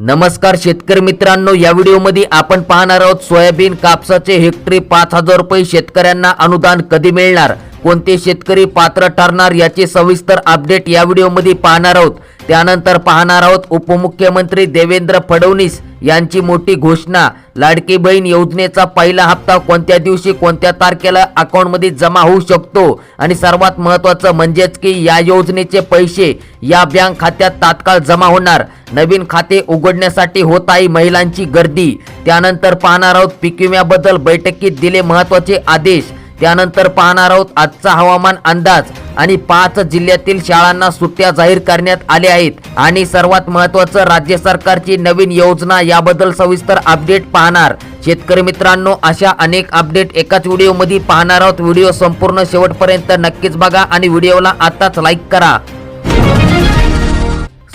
नमस्कार शेतकरी मित्रांनो या व्हिडिओमध्ये आपण पाहणार आहोत सोयाबीन कापसाचे हेक्टरी पाच हजार रुपये शेतकऱ्यांना अनुदान कधी मिळणार? कोणते शेतकरी पात्र ठरणार याचे सविस्तर अपडेट या व्हिडिओमध्ये पाहणार आहोत. त्यानंतर पाहणार आहोत उपमुख्यमंत्री देवेंद्र फडणवीस यांची मोठी घोषणा. लाडकी बहीण योजनेचा पहिला हप्ता कोणत्या दिवशी कोणत्या तारखेला अकाउंटमध्ये जमा होऊ शकतो? आणि सर्वात महत्त्वाचं म्हणजेच की या योजनेचे पैसे या बँक खात्यात तात्काळ जमा होणार. नवीन खाते उघडण्यासाठी होत आहे महिलांची गर्दी. त्यानंतर पाहणार आहोत पीक विम्याबद्दल बैठकीत दिले महत्त्वाचे आदेश. त्यानंतर पाहणार आहोत आजचा हवामान अंदाज. आणि पाच जिल्ह्यातील शाळांना सुट्ट्या जाहीर करण्यात आल्या आहेत. आणि सर्वात महत्त्वाचं राज्य सरकारची नवीन योजना याबद्दल सविस्तर अपडेट पाहणार. शेतकरी मित्रांनो अशा अनेक अपडेट एकाच व्हिडिओमध्ये पाहणार आहोत. व्हिडिओ संपूर्ण शेवटपर्यंत नक्कीच बघा आणि व्हिडिओला आताच लाईक करा.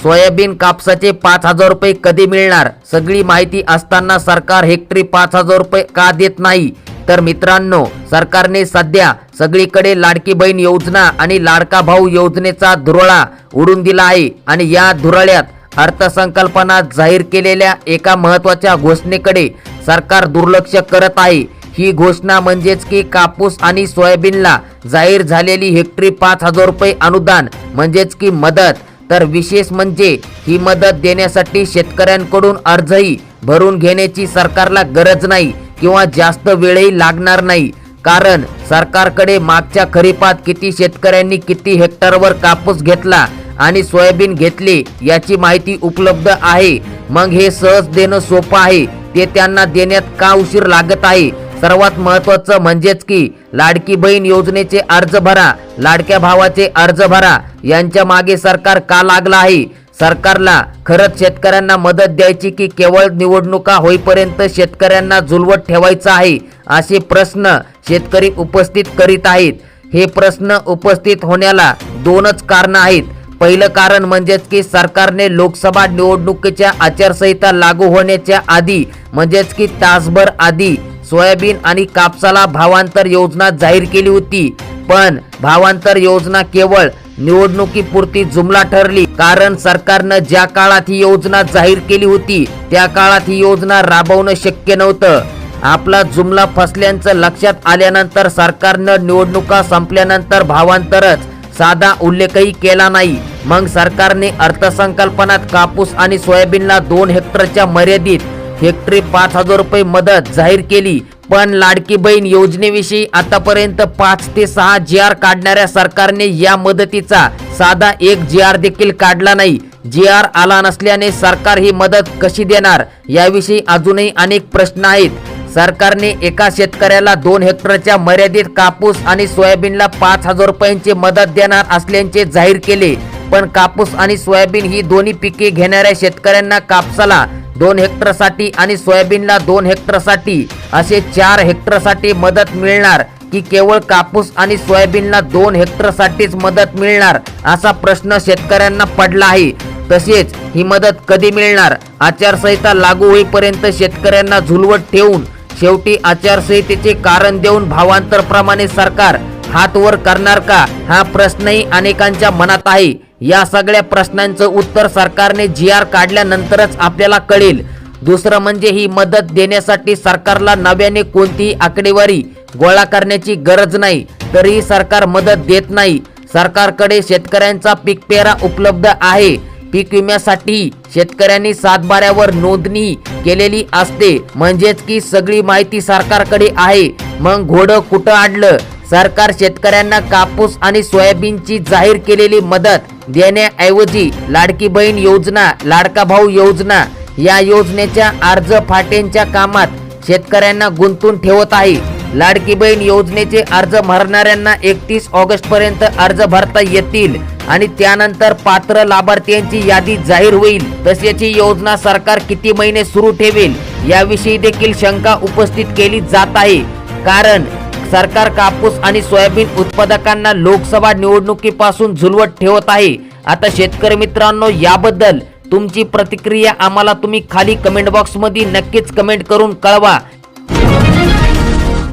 सोयाबीन कापसाचे पाच हजार रुपये कधी मिळणार? सगळी माहिती असताना सरकार हेक्टरी पाच हजार रुपये का देत नाही? तर मित्रांनो सरकारने सध्या सगळीकडे लाडकी बहीण योजना आणि लाडका भाऊ योजनेचा धुरळा उडून दिला आहे आणि या धुरळ्यात अर्थसंकल्पनात जाहीर केलेल्या एका महत्त्वाच्या घोषणेकडे सरकार दुर्लक्ष करत आहे. ही घोषणा म्हणजेच की कापूस आणि सोयाबीनला जाहीर झालेली हेक्टरी पाच हजार रुपये अनुदान म्हणजेच की मदत. तर विशेष म्हणजे ही मदत देण्यासाठी शेतकऱ्यांकडून अर्जही भरून घेण्याची सरकारला गरज नाही. किंवा जास्त वेळही लागणार नाही. कारण सरकारकडे मागच्या खरीपात किती शेतकऱ्यांनी किती हेक्टरवर कापूस घेतला आणि सोयाबीन घेतले याची माहिती उपलब्ध आहे. मग हे सहज देणं सोपं आहे. ते त्यांना देण्यात का उशीर लागत आहे? सर्वात महत्वाचं म्हणजेच की लाडकी बहीण योजनेचे अर्ज भरा लाडक्या भावाचे अर्ज भरा. यांच्या मागे सरकार का लागला आहे? सरकारला खरंच शेतकऱ्यांना मदत द्यायची की केवळ निवडणुका होईपर्यंत शेतकऱ्यांना झुलवत ठेवायचं आहे असे प्रश्न शेतकरी उपस्थित करीत आहेत. हे प्रश्न उपस्थित होण्याला दोनच कारण आहेत. पहिलं कारण म्हणजेच की सरकारने लोकसभा निवडणुकीच्या आचारसंहिता लागू होण्याच्या आधी म्हणजेच की तासभर आधी सोयाबीन आणि कापसाला भावांतर योजना जाहीर केली होती. पण भावांतर योजना केवळ निवडणुकीपुरती जुमला ठरली कारण सरकारनं ज्या काळात ही योजना जाहीर केली होती त्या काळात ही योजना राबवणं शक्य नव्हतं. आपला जुमला फसल्याचं लक्षात आल्यानंतर सरकारनं निवडणुका संपल्यानंतर भावांतरच साधा उल्लेखही केला नाही. मग सरकारने अर्थसंकल्पनात कापूस आणि सोयाबीनला दोन हेक्टरच्या मर्यादित हेक्टरी पाच हजार रुपये मदत जाहीर केली. पण लाडकी बहीण योजनेविषयी आतापर्यंत पाच ते सहा जी आर काढणाऱ्या सरकारने या मदतीचा साधा एक जी आर देखील काढला नाही. जी आर आला नसल्याने सरकार ही मदत कशी देणार याविषयी अजूनही अनेक प्रश्न आहेत. सरकारने एका शेतकऱ्याला दोन हेक्टरच्या मर्यादित कापूस आणि सोयाबीनला पाच हजार रुपयांची मदत देणार असल्याचे जाहीर केले. पण कापूस आणि सोयाबीन ही दोन्ही पिके घेणाऱ्या शेतकऱ्यांना कापसाला दोन हेक्टरसाठी आणि सोयाबीनला दोन हेक्टरसाठी. असे चार हेक्टरसाठी मदत मिळणार की केवळ कापूस आणि सोयाबीनला दोन हेक्टरसाठीच मदत मिळणार असा प्रश्न शेतकऱ्यांना पडला आहे तसेच ही मदत कधी मिळणार? आचारसंहिता लागू होईपर्यंत शेतकऱ्यांना झुलवत ठेवून शेवटी आचारसंहितेचे कारण देऊन भावांतर प्रमाणे सरकार हात वर करणार का? हा प्रश्नही अनेकांच्या मनात आहे. या सगळ्या प्रश्नांचं उत्तर सरकारने जी आर काढल्यानंतरच आपल्याला कळेल. दुसरं म्हणजे ही मदत देण्यासाठी सरकारला नव्याने कोणतीही आकडेवारी गोळा करण्याची गरज नाही तरीही सरकार मदत देत नाही. सरकारकडे शेतकऱ्यांचा पीक पेरा उपलब्ध आहे. पीक विम्यासाठी शेतकऱ्यांनी सातबाऱ्यावर नोंदणी केलेली असते. म्हणजेच की सगळी माहिती सरकारकडे आहे. मग घोडं कुठं आणलं? सरकार शेतकऱ्यांना कापूस आणि सोयाबीनची जाहीर केलेली मदत देण्याऐवजी लाडकी बहीण योजना लाडका भाऊ योजना या योजनेच्या अर्ज फाटेंच्या कामात शेतकऱ्यांना गुंतून ठेवत आहे. लाडकी बहीण योजनेचे अर्ज भरणाऱ्यांना एकतीस ऑगस्ट पर्यंत अर्ज भरता येतील आणि त्यानंतर पात्र लाभार्थ्यांची यादी जाहीर होईल. तसेच ही योजना सरकार किती महिने सुरू ठेवेल याविषयी देखील शंका उपस्थित केली जात आहे. कारण सरकार कापूस आणि सोयाबीन उत्पादकांना लोकसभा निवडणुकीपासून झुलवत ठेवत आहे. आता शेतकरी मित्रांनो याबद्दल तुमची प्रतिक्रिया आम्हाला तुम्ही खाली कमेंट बॉक्समध्ये नक्कीच कमेंट करून कळवा.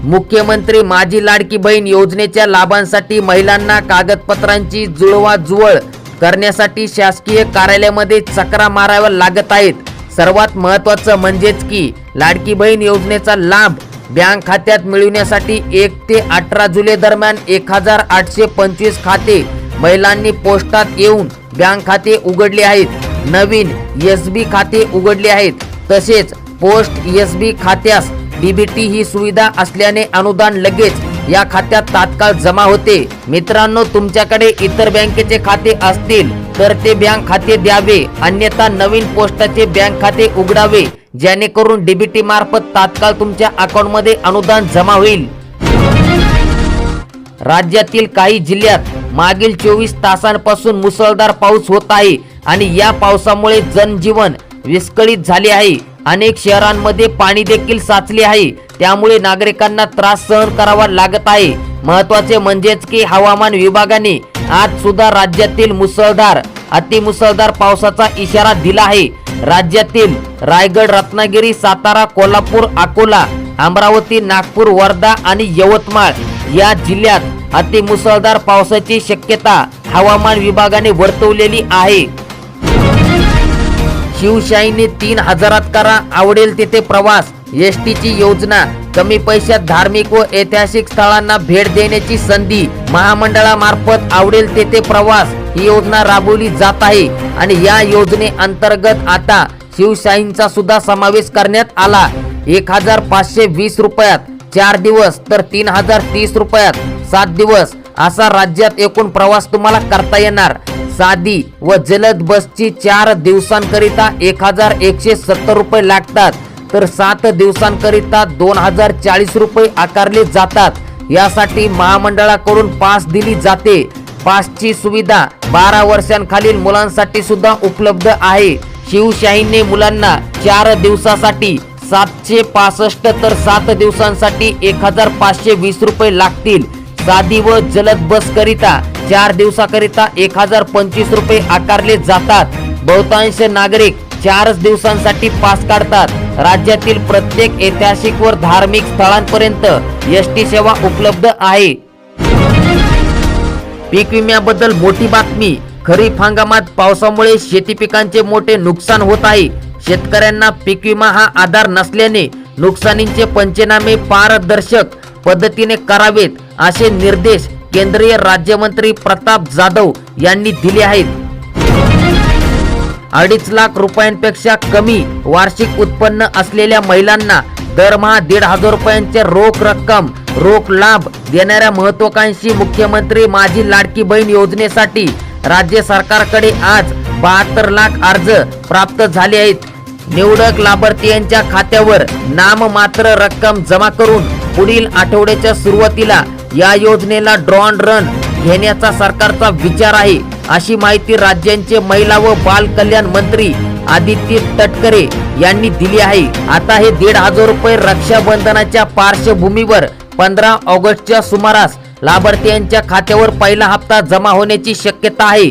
मुख्यमंत्री माझी लाडकी बहीण योजनेच्या लाभांसाठी महिलांना कागदपत्रांची जुळवाजुळव करण्यासाठी शासकीय कार्यालयामध्ये चकरा माराव्या लागत आहेत. सर्वात महत्त्वाचं म्हणजेच की लाडकी बहीण योजनेचा लाभ बँक खात्यात मिळवण्यासाठी एक ते अठरा जुलै दरम्यान एक हजार आठशे पंचवीस खाते महिलांनी पोस्टात येऊन बँक खाते उघडले आहेत. नवीन एस बी खाते उघडले आहेत. तसेच पोस्ट एस बी खात्यास डीबीटी ही सुविधा असल्याने अनुदान लगेच या खात्यात तात्काळ जमा होते. मित्रांनो तुमच्याकडे इतर बँकेचे खाते असतील तर ते बँक खाते द्यावे. अन्यथा नवीन पोस्टाचे बँक खाते उघडावे. जेणेकरून डीबीटी मार्फत तात्काळ तुमच्या अकाउंटमध्ये अनुदान जमा होईल. राज्यातील काही जिल्ह्यात मागील चोवीस तासांपासून मुसळधार पाऊस होत आहे आणि या पावसामुळे जनजीवन विस्कळीत झाले आहे. अनेक शहरांमध्ये पाणी देखील साचले आहे. त्यामुळे नागरिकांना त्रास सहन करावा लागत आहे. महत्त्वाचे म्हणजेच की हवामान विभागाने आज सुद्धा राज्यातील मुसळधार अतिमुसळधार पावसाचा इशारा दिला आहे. राज्यातील रायगड रत्नागिरी सातारा कोल्हापूर अकोला अमरावती नागपूर वर्धा आणि यवतमाळ या जिल्ह्यात अतिमुसळधार पावसाची शक्यता हवामान विभागाने वर्तवलेली आहे. शिवशाहीने तीन हजारात करा आवडेल तिथे प्रवास. एस टीची योजना कमी पैशात धार्मिक व ऐतिहासिक स्थळांना भेट देण्याची संधी महामंडळामार्फत आवडेल तेथे प्रवास. ही योजना राबवली जात आहे. आणि या योजने अंतर्गत आता शिवशाहींचा सुद्धा समावेश करण्यात आला. एक हजार पाचशे वीस रुपयात चार दिवस तर तीन हजार तीस रुपयात सात दिवस असा राज्यात एकूण प्रवास तुम्हाला करता येणार. साधी व जलद बसची चार दिवसांकरिता एक हजार एकशे सत्तर रुपये लागतात. तर सात दिवसांकरिता दोन हजार चाळीस रुपये आकारले जातात. यासाठी महामंडळाकडून पास दिली जाते. पासची सुविधा बारा वर्षांखालील मुलांसाठी सुद्धा उपलब्ध आहे. शिवशाहीने मुलांना चार दिवसासाठी सातशे पासष्ट तर सात दिवसांसाठी एक हजार पाचशे वीस रुपये लागतील. साधी व जलद बस करिता चार दिवसाकरिता एक हजार पंचवीस रुपये आकारले जातात. बहुतांश नागरिक चारच दिवसांसाठी पास काढतात. राज्यातील प्रत्येक ऐतिहासिक व धार्मिक स्थळांपर्यंत एस टी सेवा उपलब्ध आहे. पीक विम्याबद्दल मोठी बातमी. खरीप हंगामात पावसामुळे शेती पिकांचे मोठे नुकसान होत आहे. शेतकऱ्यांना पीक विमा हा आधार नसल्याने नुकसानींचे पंचनामे पारदर्शक पद्धतीने करावेत असे निर्देश केंद्रीय राज्यमंत्री प्रताप जाधव यांनी दिले आहेत. अडीच लाख रुपयांपेक्षा कमी वार्षिक उत्पन्न असलेल्या महिलांना दरमहा दीड हजार रुपयांचे रोख रक्कम रोख लाभ देणाऱ्या महत्वाकांक्षी मुख्यमंत्री माझी लाडकी बहीण योजनेसाठी राज्य सरकारकडे आज बहात्तर लाख अर्ज प्राप्त झाले आहेत. निवडक लाभार्थीयांच्या खात्यावर नाममात्र रक्कम जमा करून पुढील आठवड्याच्या सुरुवातीला या योजनेला ड्रॉन रन घेण्याचा सरकारचा विचार आहे अशी माहिती राज्यांचे महिला व बाल कल्याण मंत्री आदित्य तटकरे यांनी दिली आहे. आता हे दीड हजार रुपये रक्षाबंधनाच्या पार्श्वभूमीवर पंधरा ऑगस्टच्या सुमारास लाभार्थ्यांच्या खात्यावर पहिला हप्ता जमा होण्याची शक्यता आहे.